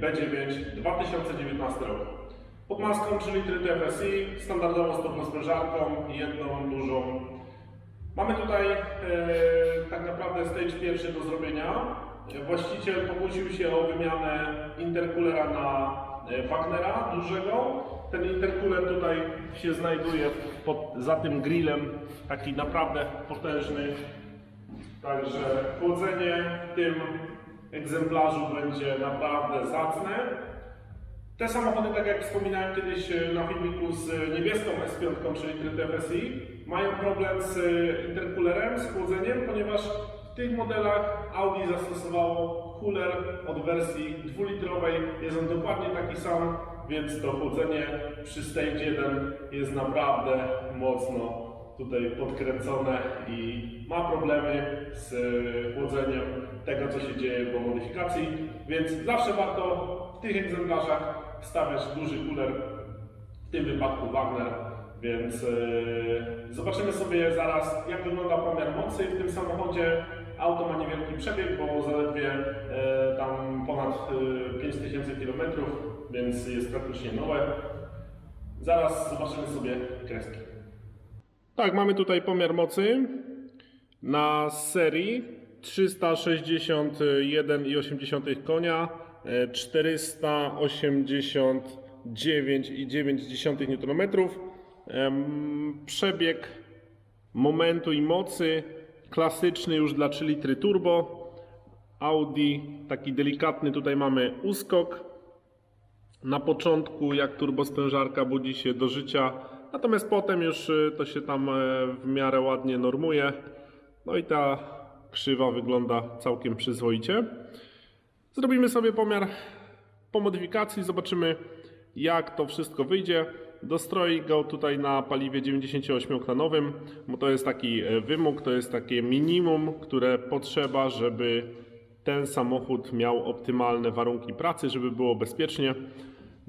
B9 2019 rok. Pod maską 3 litry TFSI, standardową stopną sprężarką, jedną dużą. Mamy tutaj e, tak naprawdę stage pierwszy do zrobienia. Właściciel pokusił się o wymianę intercoolera na e, Wagnera dużego. Ten intercooler tutaj się znajduje pod, za tym grillem, taki naprawdę potężny. Także chłodzenie tym egzemplarzu będzie naprawdę zacne. Te samochody, tak jak wspominałem kiedyś e, na filmiku z niebieską S5, czyli TFSI, mają problem z e, intercoolerem, z chłodzeniem, ponieważ w tych modelach Audi zastosowało cooler od wersji dwulitrowej. Jest on dokładnie taki sam, więc to chłodzenie przy Stage 1 jest naprawdę mocno tutaj podkręcone i ma problemy z e, chłodzeniem tego, co się dzieje po modyfikacji, więc zawsze warto w tych egzemplarzach wstawiać duży cooler, w tym wypadku Wagner, więc e, zobaczymy sobie zaraz, jak wygląda pomiar mocy w tym samochodzie. Auto ma niewielki przebieg, bo zaledwie e, tam ponad e, 5000 km, więc jest praktycznie nowe. Zaraz zobaczymy sobie kreski. Tak, mamy tutaj pomiar mocy na serii 361,8 konia, e, 489,9 Nm. Em, Przebieg momentu i mocy klasyczny już dla 3 litry turbo. Audi taki delikatny tutaj mamy uskok. Na początku jak turbosprężarka budzi się do życia, natomiast potem już y, to się tam e, w miarę ładnie normuje. No i ta krzywa wygląda całkiem przyzwoicie. Zrobimy sobie pomiar po modyfikacji, zobaczymy jak to wszystko wyjdzie. Dostroi go tutaj na paliwie 98-oktanowym, bo to jest taki e, wymóg, to jest takie minimum, które potrzeba, żeby ten samochód miał optymalne warunki pracy, żeby było bezpiecznie.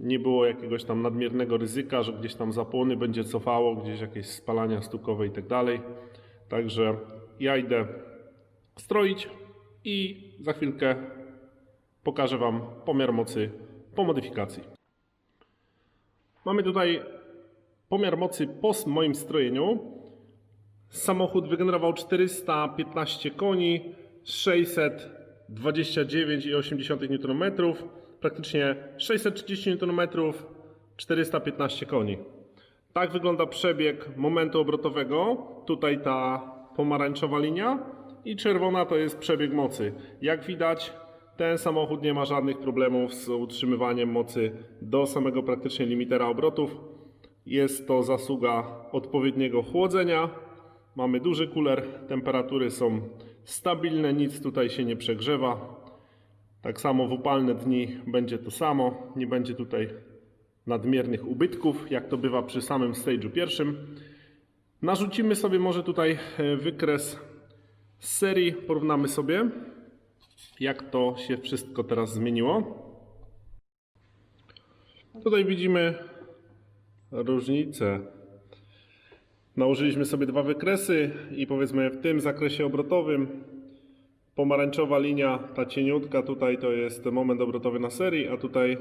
Nie było jakiegoś tam nadmiernego ryzyka, że gdzieś tam zapłony będzie cofało, gdzieś jakieś spalania stukowe i tak dalej. Także ja idę stroić i za chwilkę pokażę Wam pomiar mocy po modyfikacji. Mamy tutaj pomiar mocy po moim strojeniu. Samochód wygenerował 415 koni, 629,8 Nm, praktycznie 630 Nm, 415 koni. Tak wygląda przebieg momentu obrotowego. Tutaj ta pomarańczowa linia i czerwona to jest przebieg mocy. Jak widać, ten samochód nie ma żadnych problemów z utrzymywaniem mocy do samego praktycznie limitera obrotów. Jest to zasługa odpowiedniego chłodzenia. Mamy duży kuler, temperatury są stabilne, nic tutaj się nie przegrzewa. Tak samo w upalne dni będzie to samo, nie będzie tutaj nadmiernych ubytków, jak to bywa przy samym stage'u pierwszym. Narzucimy sobie może tutaj e, wykres z serii, porównamy sobie jak to się wszystko teraz zmieniło. Tutaj widzimy różnicę. Nałożyliśmy sobie dwa wykresy i powiedzmy w tym zakresie obrotowym pomarańczowa linia, ta cieniutka tutaj to jest moment obrotowy na serii, a tutaj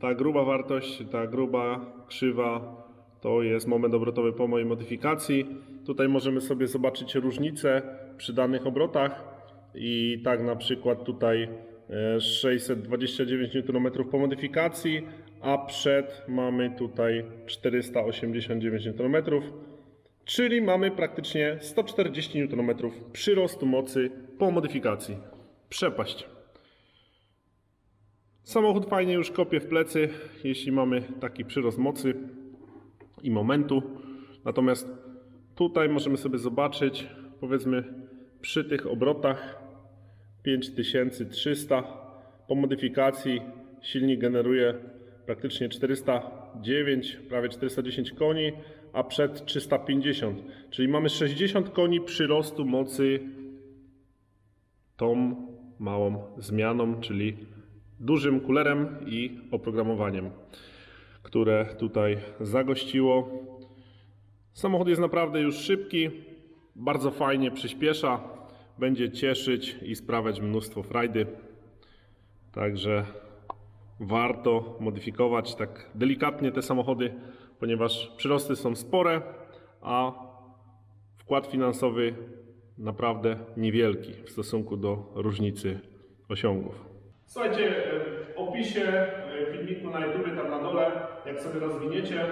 ta gruba wartość, ta gruba krzywa to jest moment obrotowy po mojej modyfikacji. Tutaj możemy sobie zobaczyć różnicę przy danych obrotach i tak na przykład tutaj e, 629 Nm po modyfikacji, a przed mamy tutaj 489 Nm, czyli mamy praktycznie 140 Nm przyrostu mocy po modyfikacji. Przepaść. Samochód fajnie już kopie w plecy, jeśli mamy taki przyrost mocy i momentu. Natomiast tutaj możemy sobie zobaczyć, powiedzmy przy tych obrotach 5300 po modyfikacji silnik generuje praktycznie 409, prawie 410 koni, a przed 350, czyli mamy 60 koni przyrostu mocy tą małą zmianą, czyli dużym kulerem i oprogramowaniem, które tutaj zagościło. Samochód jest naprawdę już szybki, bardzo fajnie przyspiesza, będzie cieszyć i sprawiać mnóstwo frajdy. Także warto modyfikować tak delikatnie te samochody, ponieważ przyrosty są spore, a wkład finansowy naprawdę niewielki w stosunku do różnicy osiągów. Słuchajcie, w opisie e, filmiku na YouTube, tam na dole, jak sobie rozwiniecie,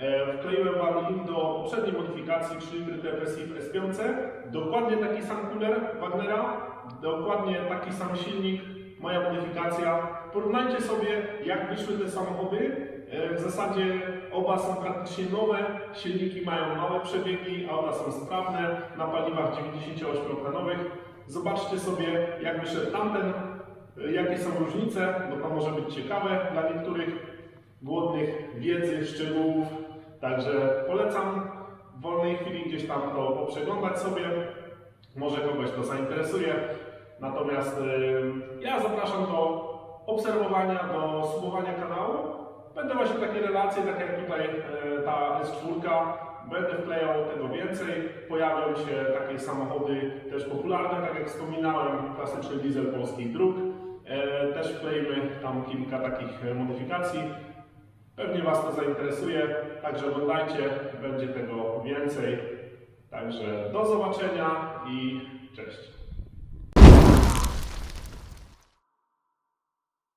e, wkleiłem Wam link do poprzedniej modyfikacji 3 litry TFSI w S5. Dokładnie taki sam cooler Wagnera, dokładnie taki sam silnik, moja modyfikacja. Porównajcie sobie, jak wyszły te samochody. E, W zasadzie oba są praktycznie nowe, silniki mają małe przebiegi, auta są sprawne, na paliwach 98-oktanowych. Zobaczcie sobie, jak wyszedł tamten, e, jakie są różnice, bo to może być ciekawe dla niektórych głodnych wiedzy, szczegółów. Także polecam w wolnej chwili gdzieś tam to poprzeglądać sobie. Może kogoś to zainteresuje. Natomiast ja zapraszam do obserwowania, do subowania kanału. Będą właśnie takie relacje, tak jak tutaj y, ta S4. Będę wklejał tego więcej. Pojawią się takie samochody też popularne, tak jak wspominałem, klasyczny diesel polskich dróg. E, Też wklejmy tam kilka takich e, modyfikacji. Pewnie Was to zainteresuje, także oglądajcie, będzie tego więcej. Także do zobaczenia i cześć.